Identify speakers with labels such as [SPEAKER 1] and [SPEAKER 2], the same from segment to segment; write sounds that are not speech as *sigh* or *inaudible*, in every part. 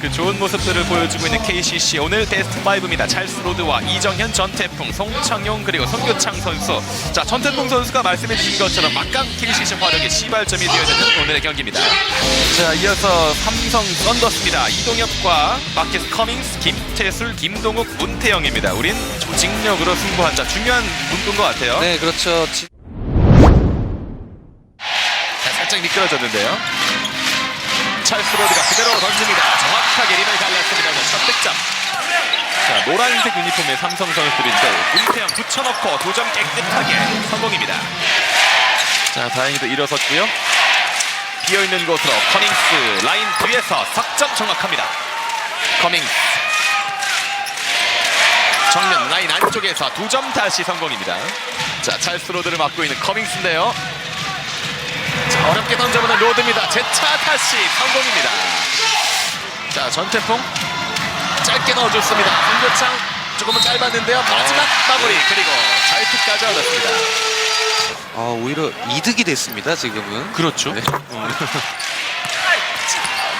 [SPEAKER 1] 그 좋은 모습들을 보여주고 있는 KCC 오늘 베스트 5입니다. 찰스 로드와 이정현, 전태풍, 송창용 그리고 손교창 선수. 자 전태풍 선수가 말씀해 주신 것처럼 막강 KCC 화력의 시발점이 되어야 되는 오늘의 경기입니다. 자 이어서 삼성 썬더스입니다. 이동엽과 마켓 커밍스, 김태술, 김동욱, 문태영입니다. 우린 조직력으로 승부한다. 중요한 문구인 것 같아요.
[SPEAKER 2] 네, 그렇죠. 지-
[SPEAKER 1] 자, 살짝 미끄러졌는데요. 찰스 로드가 그대로 던집니다. 정확하게 림을 갈랐습니다. 자, 첫 득점. 자, 노란색 유니폼의 삼성 선수들인데 문태영 붙여넣고 두점 깨끗하게 성공입니다. 자, 다행히도 일어섰고요. 비어있는 곳으로 커밍스 라인 뒤에서 석점 정확합니다. 커밍스 정면 라인 안쪽에서 두 점 다시 성공입니다. 자, 찰스 로드를 맡고 있는 커밍스인데요. 자, 어렵게 던져보는 로드입니다. 제차 다시 성공입니다. 자, 전태풍 짧게 넣어줬습니다. 김교창 조금은 짧았는데요. 마지막 마무리 그리고 자유투까지 얻었습니다.
[SPEAKER 2] 아, 오히려 이득이 됐습니다, 지금은.
[SPEAKER 1] 그렇죠.
[SPEAKER 2] 네.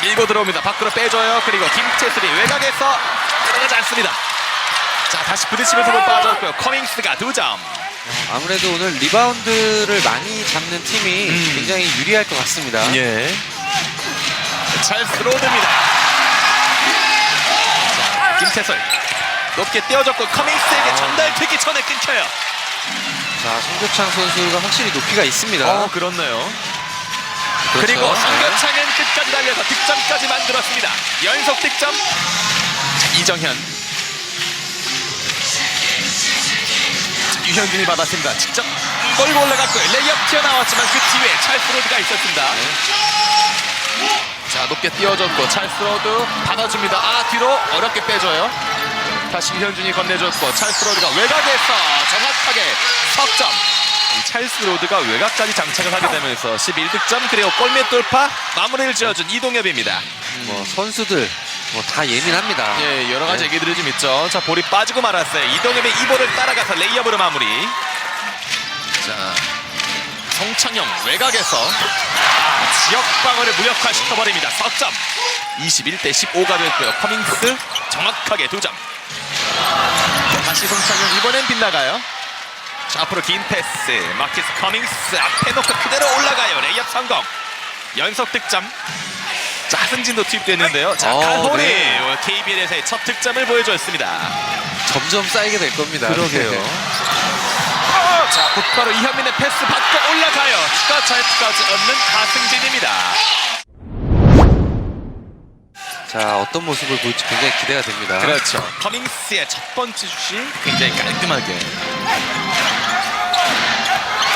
[SPEAKER 1] 밀고 들어옵니다. 밖으로 빼줘요. 그리고 김태슬이 외곽에서 들어가지 않습니다. 자, 다시 부딪히면서 못 빠졌고요. 커밍스가 두 점.
[SPEAKER 2] 아무래도 오늘 리바운드를 많이 잡는 팀이
[SPEAKER 1] 음.
[SPEAKER 2] 굉장히 유리할 것 같습니다.
[SPEAKER 1] 예. 로드입니다. 자, 김태솔 높게 띄워줬고 커밍스에게
[SPEAKER 2] 아.
[SPEAKER 1] 전달되기 전에 끊겨요.
[SPEAKER 2] 자, 송교창 선수가 확실히 높이가 있습니다.
[SPEAKER 1] 어, 그렇네요.
[SPEAKER 2] 그렇죠.
[SPEAKER 1] 그리고
[SPEAKER 2] 네.
[SPEAKER 1] 성교창은 끝까지 달려서 득점까지 만들었습니다. 연속 득점. 자, 이정현. 유현준이 받았습니다. 직접 몰고 올라갔고요. 레이업 튀어나왔지만 그 뒤에 찰스 로드가 있었습니다. 자 높게 띄워줬고 찰스 로드 받아줍니다. 아 뒤로 어렵게 빼줘요. 다시 유현준이 건네줬고 찰스 로드가 외곽에서 정확하게 석점. 이 찰스 로드가 외곽까지 장착을 하게 되면서 11득점 그리고 골밑 돌파 마무리를 지어준 이동엽입니다.
[SPEAKER 2] 뭐 선수들 뭐 다 예민합니다.
[SPEAKER 1] 예 여러 가지
[SPEAKER 2] 네.
[SPEAKER 1] 얘기들이 좀 있죠. 자 볼이 빠지고 말았어요. 이동엽의 이 볼을 따라가서 레이업으로 마무리. 자 송창영 외곽에서 아, 지역 방어를 무력화 시켜버립니다. 석점 21대 15가 됐고요. 커밍스 정확하게 두 점. 다시 송창영 이번엔 빗나가요. 자 앞으로 긴 패스 마키스 커밍스 앞에 놓고 그대로 올라가요. 레이업 성공. 연속 득점. 자 하승진도 투입됐는데요. 자
[SPEAKER 2] 어,
[SPEAKER 1] 칼홀이
[SPEAKER 2] 네.
[SPEAKER 1] KBL에서의 첫 득점을 보여줬습니다.
[SPEAKER 2] 점점 쌓이게 될 겁니다.
[SPEAKER 1] 자, 곧바로 이현민의 패스 받고 올라가요. 추가 자유투까지 얻는 하승진입니다.
[SPEAKER 2] 자, 어떤 모습을 보일지 굉장히 기대가 됩니다.
[SPEAKER 1] 그렇죠. 커밍스의 첫 번째 슛이 굉장히 깔끔하게.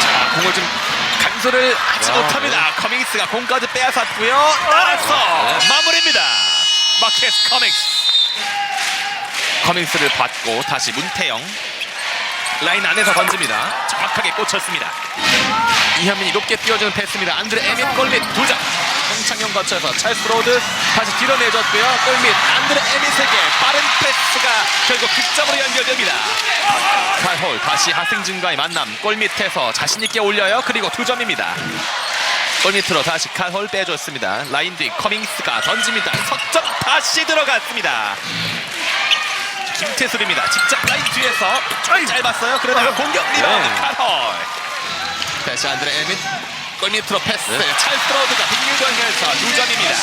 [SPEAKER 1] 자, 공을 좀 간소를 하지
[SPEAKER 2] 와,
[SPEAKER 1] 못합니다. 커밍스가 공까지 빼앗았고요. 따라서
[SPEAKER 2] 네.
[SPEAKER 1] 마무리입니다. 마켓스 커밍스. 커밍스를 받고 다시 문태영. 라인 안에서 던집니다. 정확하게 꽂혔습니다. 이현민이 높게 띄워주는 패스입니다. 안드레 에밋 골밑 두 점. 홍창용 거쳐서 찰스 로드 다시 뒤로 내줬고요. 골밑 안드레 에밋에게 빠른 패스가 결국 득점으로 연결됩니다. 칼홀 다시 하승진과의 만남 골밑에서 자신있게 올려요. 그리고 두 점입니다. 골밑으로 다시 칼홀 빼줬습니다. 라인 뒤 커밍스가 던집니다. 석점 다시 들어갔습니다. 김태술입니다. 직접 라인 뒤에서 좀 짧았어요. 그러다가 공격 리바운드
[SPEAKER 2] 네.
[SPEAKER 1] 칼홀. 다시 안드레 에밋 골밑으로 패스.
[SPEAKER 2] 네.
[SPEAKER 1] 찰스 로드가 빅유전에서 두 점입니다.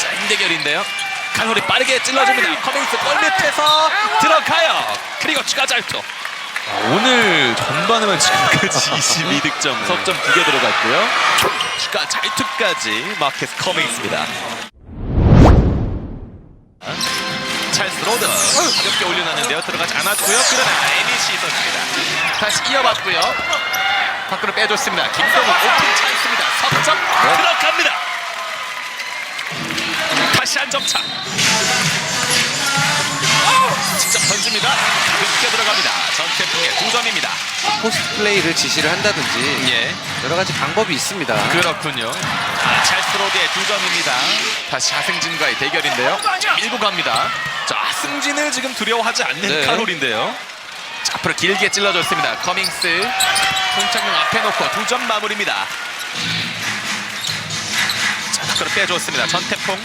[SPEAKER 1] 자, 인대결인데요. 칼홀이 빠르게 찔러줍니다. 커밍스 골밑에서 들어가요. 그리고 추가 잘투. 오늘 전반에만 지금까지 22득점, 석점 2개 들어갔고요. 추가 잘투까지 마켓 커밍스입니다. 찰스 로드 가볍게 올려놨는데요. 들어가지 않았고요. 그러나 에미시 선수입니다. 다시 이어봤고요. 밖으로 빼줬습니다. 김동욱 오픈 찬스입니다. 석점 들어갑니다. 다시 한 점 차. 직접 던집니다. 가볍게 들어갑니다. 전태풍의 두 점입니다.
[SPEAKER 2] 포스트 플레이를 지시를 한다든지
[SPEAKER 1] 예.
[SPEAKER 2] 여러 가지 방법이 있습니다.
[SPEAKER 1] 그렇군요. 아, 찰스 로드의 두 점입니다. 다시 하승진과의 대결인데요. 자, 밀고 갑니다. 자, 하승진을 지금 두려워하지 않는
[SPEAKER 2] 네.
[SPEAKER 1] 칼홀인데요. 자, 앞으로 길게 찔러줬습니다. 커밍스. 손창용 앞에 놓고 두 점 마무리입니다. 자, 밖으로 빼줬습니다. 전태풍.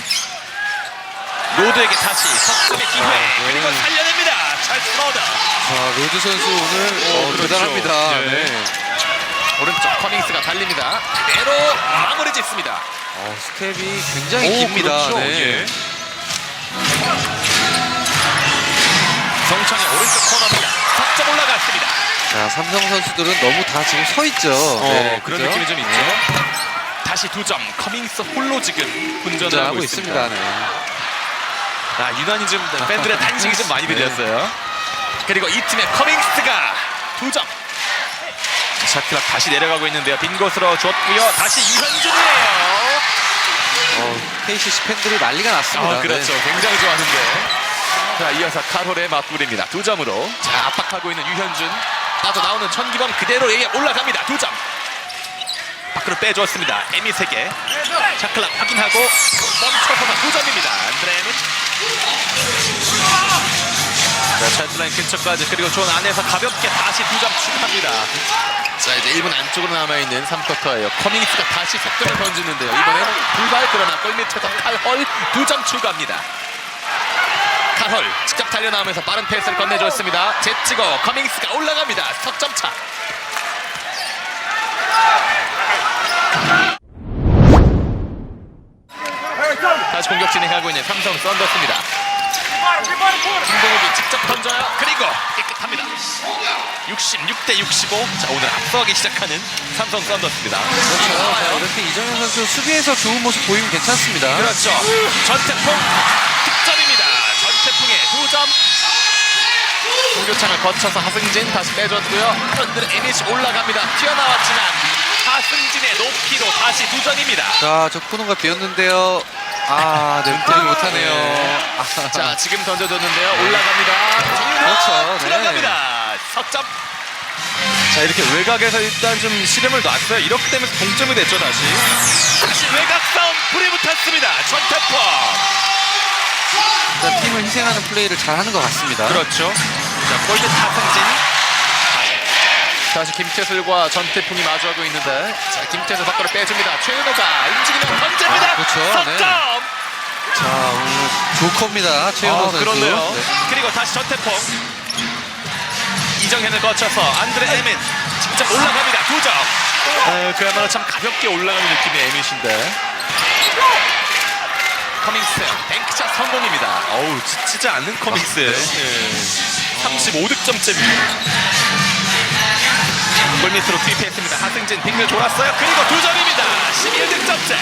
[SPEAKER 1] 로드에게 다시 석점의 기회
[SPEAKER 2] 네.
[SPEAKER 1] 그리고 살려냅니다. 찰스 로드.
[SPEAKER 2] 자, 로드 선수 오늘 어,
[SPEAKER 1] 그렇죠.
[SPEAKER 2] 대단합니다.
[SPEAKER 1] 네.
[SPEAKER 2] 네.
[SPEAKER 1] 오른쪽 커밍스가 달립니다. 그대로 마무리 짓습니다.
[SPEAKER 2] 어, 스텝이 굉장히
[SPEAKER 1] 오,
[SPEAKER 2] 깁니다.
[SPEAKER 1] 그렇죠.
[SPEAKER 2] 네.
[SPEAKER 1] 예. 정창의 오른쪽 코너입니다. 석점 올라갔습니다.
[SPEAKER 2] 자, 삼성 선수들은 너무 다 지금 서 있죠.
[SPEAKER 1] 어,
[SPEAKER 2] 네,
[SPEAKER 1] 그런
[SPEAKER 2] 그죠?
[SPEAKER 1] 느낌이 좀 있죠.
[SPEAKER 2] 네.
[SPEAKER 1] 다시 두 점. 커밍스 홀로 지금
[SPEAKER 2] 운전하고
[SPEAKER 1] 하고
[SPEAKER 2] 있습니다.
[SPEAKER 1] 있습니다.
[SPEAKER 2] 네.
[SPEAKER 1] 아, 유난히 좀 팬들의 탄식이 좀 많이 *laughs*
[SPEAKER 2] 네.
[SPEAKER 1] 들렸어요. 그리고 이 팀의 커밍스가 두 점. 샤클락 다시 내려가고 있는데요. 빈 곳으로 줬고요. 다시 유현준이에요.
[SPEAKER 2] 어, KCC 팬들이 난리가 났습니다.
[SPEAKER 1] 아, 그렇죠.
[SPEAKER 2] 네.
[SPEAKER 1] 굉장히 좋아하는데. 자, 이어서 카롤의 맞불입니다. 두 점으로. 자, 압박하고 있는 유현준. 빠져나오는 천기범 그대로 A에 올라갑니다. 두 점. 밖으로 빼주었습니다. 에미 세개 샤클락 확인하고 멈춰서만 두 점입니다. 안드레는. 자, 찰스라인 근처까지 그리고 존 안에서 가볍게 다시 두 점 추가합니다. 자, 이제 1분 안쪽으로 남아있는 3쿼터예요. 커밍스가 다시 속도를 던지는데요. 이번엔 불발 그러나 골밑에서 칼헐 두 점 추가합니다. 칼헐 직접 달려나오면서 빠른 패스를 건네줬습니다. 제치고 커밍스가 올라갑니다. 석점 차. 다시 공격 진행하고 있는 삼성 썬더스입니다. 김동욱이 직접 던져요. 그리고 깨끗합니다. 66 대 65. 자 오늘 앞서가기 시작하는 삼성 썬더스입니다.
[SPEAKER 2] 그렇죠. 자, 이렇게 이정현 선수 수비에서 좋은 모습 보이면 괜찮습니다.
[SPEAKER 1] 그렇죠. 전태풍 9점. 공교창을 거쳐서 하승진 다시 빼줬고요. 그런데 NH 올라갑니다. 튀어나왔지만 하승진의 높이로 다시 도전입니다.
[SPEAKER 2] 자, 저 코너가 비었는데요. 아, 네, 냄새를 못하네요. 아,
[SPEAKER 1] 자, 지금 던져줬는데요. 네. 올라갑니다.
[SPEAKER 2] 그렇죠. 네.
[SPEAKER 1] 올라갑니다. 석점. 자, 이렇게 외곽에서 일단 좀 시름을 놨어요. 이렇게 되면서 동점이 됐죠, 다시. 다시 외곽 싸움 불이 붙었습니다.
[SPEAKER 2] 전태포. 팀을 희생하는 플레이를 잘 하는 것 같습니다.
[SPEAKER 1] 그렇죠. 자, 골밑 하승진. 다시 김태슬과 전태풍이 마주하고 있는데 자, 김태슬 밖으로 빼줍니다. 최은호가 움직이면 던집니다.
[SPEAKER 2] 아, 그렇죠. 네.
[SPEAKER 1] 석점.
[SPEAKER 2] 자, 오늘 조커입니다. 최은호
[SPEAKER 1] 아,
[SPEAKER 2] 선수.
[SPEAKER 1] 그렇네요.
[SPEAKER 2] 네.
[SPEAKER 1] 그리고 다시 전태풍. 이정현을 거쳐서 안드레 에민 직접 올라갑니다. 두 점. 에, 그야말로 참 가볍게 올라가는 느낌의 에밋인데. 커밍스 뱅크샷 성공입니다. 어우 지치지 않는 커밍스.
[SPEAKER 2] 아,
[SPEAKER 1] 35득점째입니다. 골밑으로 투입했습니다. 하승진 빅밀 돌았어요. 그리고 두 점입니다. 11득점째.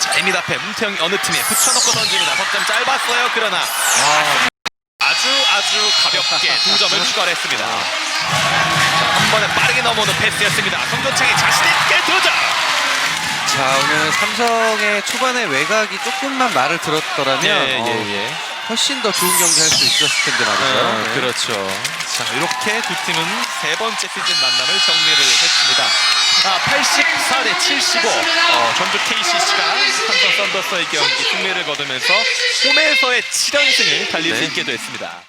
[SPEAKER 1] 자, 에밋 앞에 문태영이 어느 팀에 붙여놓고 던집니다. 석점 짧았어요. 그러나
[SPEAKER 2] 아,
[SPEAKER 1] 아주 아주 가볍게 두 *laughs* 점을 추가를 했습니다. 자, 한 번에 빠르게 넘어오는 패스였습니다. 성조창이 자신 있게 두 점.
[SPEAKER 2] 자, 오늘 삼성의 초반에 외곽이 조금만 말을 들었더라면 어,
[SPEAKER 1] 예.
[SPEAKER 2] 훨씬 더 좋은 경기 할 수 있었을 텐데 말이죠.
[SPEAKER 1] 어,
[SPEAKER 2] 네.
[SPEAKER 1] 그렇죠. 자, 이렇게 두 팀은 세 번째 시즌 만남을 정리를 했습니다. 아, 84 대 75. 어, 전주 KCC가 삼성 썬더스의 경기 승리를 거두면서 홈에서의 7연승을 달릴 수
[SPEAKER 2] 네.
[SPEAKER 1] 있게 됐습니다.